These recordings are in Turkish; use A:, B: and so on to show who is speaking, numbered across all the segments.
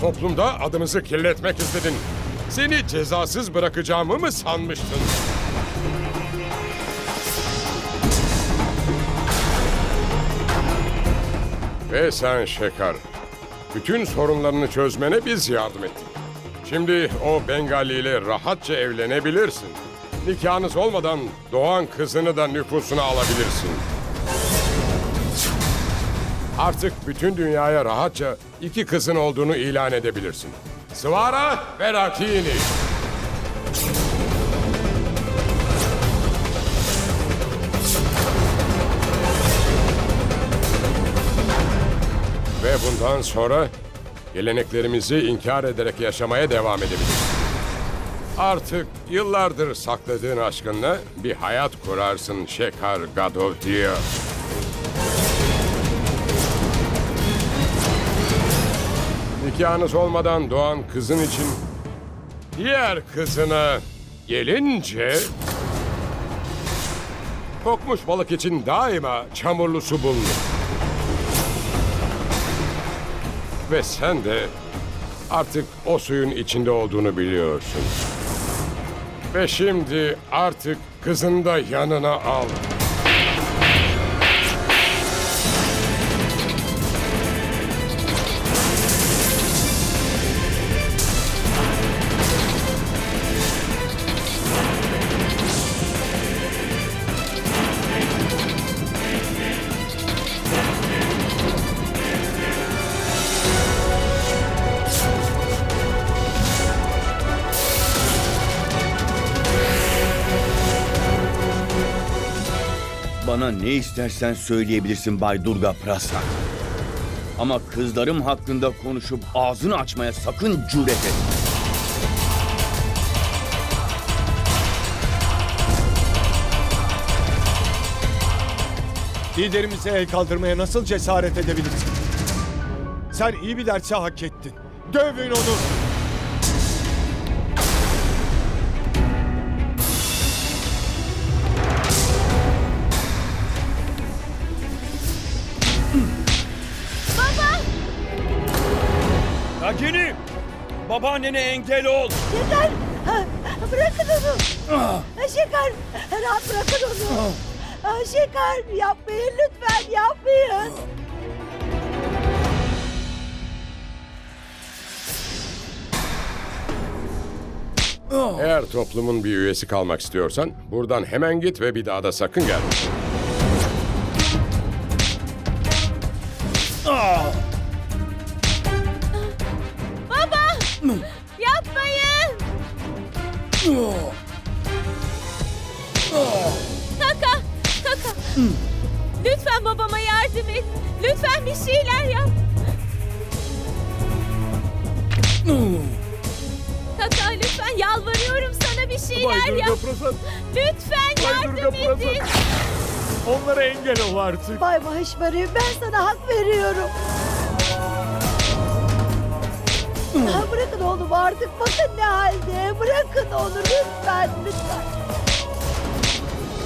A: toplumda adımızı kirletmek istedin. Seni cezasız bırakacağımı mı sanmıştın? Ve sen Şekar, bütün sorunlarını çözmene biz yardım ettik. Şimdi o Bengali ile rahatça evlenebilirsin. Nikahınız olmadan doğan kızını da nüfusuna alabilirsin. Artık bütün dünyaya rahatça iki kızın olduğunu ilan edebilirsin. Svara ve Rakini. Ve bundan sonra geleneklerimizi inkar ederek yaşamaya devam edebiliriz. Artık yıllardır sakladığın aşkınla bir hayat kurarsın Şekar Gadovdiya. Nikahınız olmadan doğan kızın için diğer kızına gelince kokmuş balık için daima çamurlu su bulunur. Ve sen de artık o suyun içinde olduğunu biliyorsun. Ve şimdi artık kızını da yanına al.
B: Ne istersen söyleyebilirsin Bay Durga Prasad. Ama kızlarım hakkında konuşup ağzını açmaya sakın cüret etme.
C: Liderimize el kaldırmaya nasıl cesaret edebilirsin? Sen iyi bir dersi hak ettin. Dövün onu.
B: Ragini! Babaannene engel ol!
D: Yeter! Bırakın onu! Ha, Şeker! Rahat bırakın onu! Ha, Şeker! Yapmayın lütfen yapmayın!
A: Eğer toplumun bir üyesi kalmak istiyorsan buradan hemen git ve bir daha da sakın gelme.
E: Kaka! Kaka! Lütfen babama yardım et. Lütfen bir şeyler yap. Kaka lütfen yalvarıyorum sana bir şeyler yap.
C: Prasad,
E: Lütfen
C: Bay
E: yardım
C: Durga Prasad.
E: edin.
C: onlara engel ol artık.
D: Bay Maheshwari ben sana hak veriyorum. Ha, bırakın oğlum artık bakın ne halde. Bırakın onu lütfen lütfen.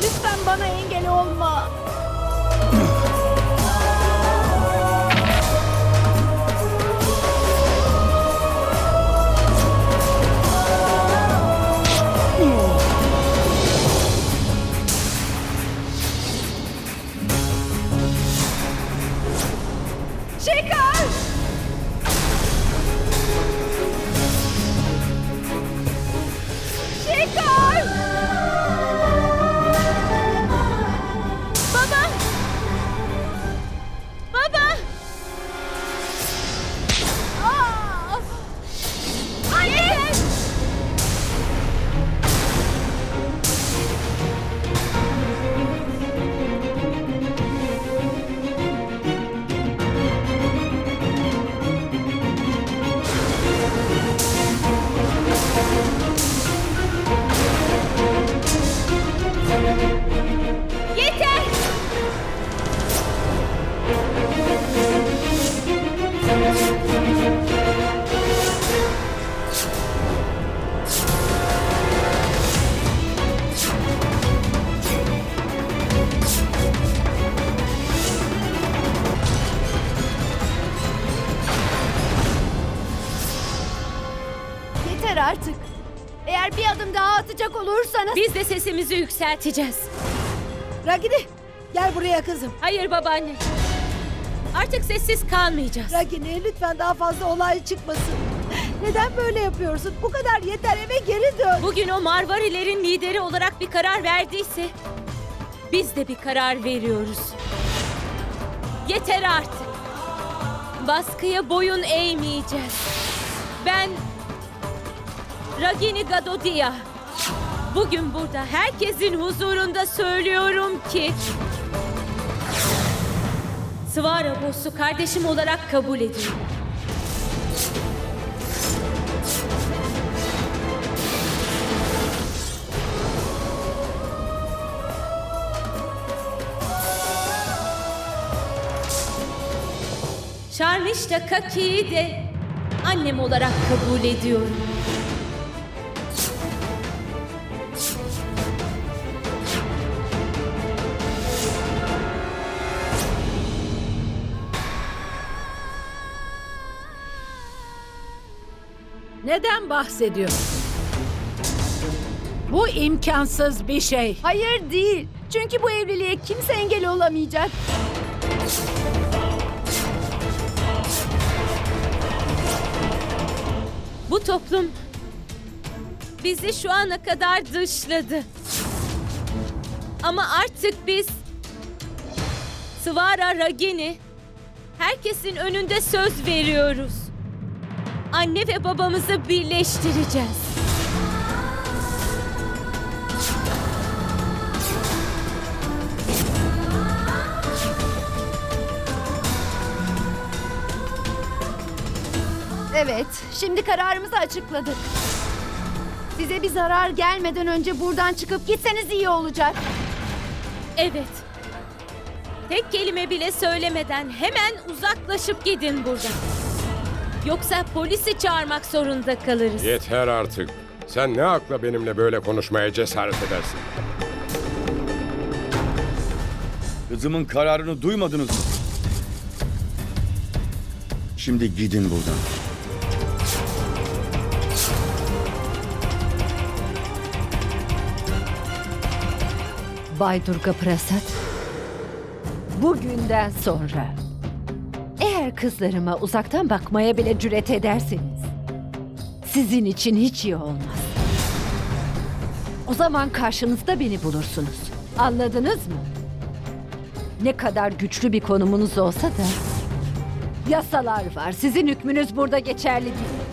D: Lütfen bana engel olma. Şeker!
F: Yeter artık. Eğer bir adım daha atacak olursanız...
E: Biz de sesimizi yükselteceğiz.
D: Ragini gel buraya kızım.
E: Hayır babaanne. Artık sessiz kalmayacağız.
D: Ragini lütfen daha fazla olay çıkmasın. Neden böyle yapıyorsun? Bu kadar yeter eve geri dön.
E: Bugün o Marvarilerin lideri olarak bir karar verdiyse biz de bir karar veriyoruz. Yeter artık. Baskıya boyun eğmeyeceğiz. Ben Ragini Gadodia. Bugün burada herkesin huzurunda söylüyorum ki Svara Boss'u kardeşim olarak kabul ediyorum. Şarmişta Kaki'yi de annem olarak kabul ediyorum.
G: Neden bahsediyorsun? Bu imkansız bir şey.
F: Hayır değil. Çünkü bu evliliğe kimse engel olamayacak.
E: Bu toplum bizi şu ana kadar dışladı. Ama artık biz Svara Ragini herkesin önünde söz veriyoruz. Anne ve babamızı birleştireceğiz.
F: Evet, şimdi kararımızı açıkladık. Size bir zarar gelmeden önce buradan çıkıp gitseniz iyi olacak.
E: Evet. Tek kelime bile söylemeden hemen uzaklaşıp gidin buradan. Yoksa polisi çağırmak zorunda kalırız.
A: Yeter artık. Sen ne akla benimle böyle konuşmaya cesaret edersin?
B: Kızımın kararını duymadınız mı? Şimdi gidin buradan.
G: Bay Durga Prasad. Bugünden sonra eğer kızlarıma uzaktan bakmaya bile cüret ederseniz sizin için hiç iyi olmaz. O zaman karşınızda beni bulursunuz. Anladınız mı? Ne kadar güçlü bir konumunuz olsa da yasalar var. Sizin hükmünüz burada geçerli değil.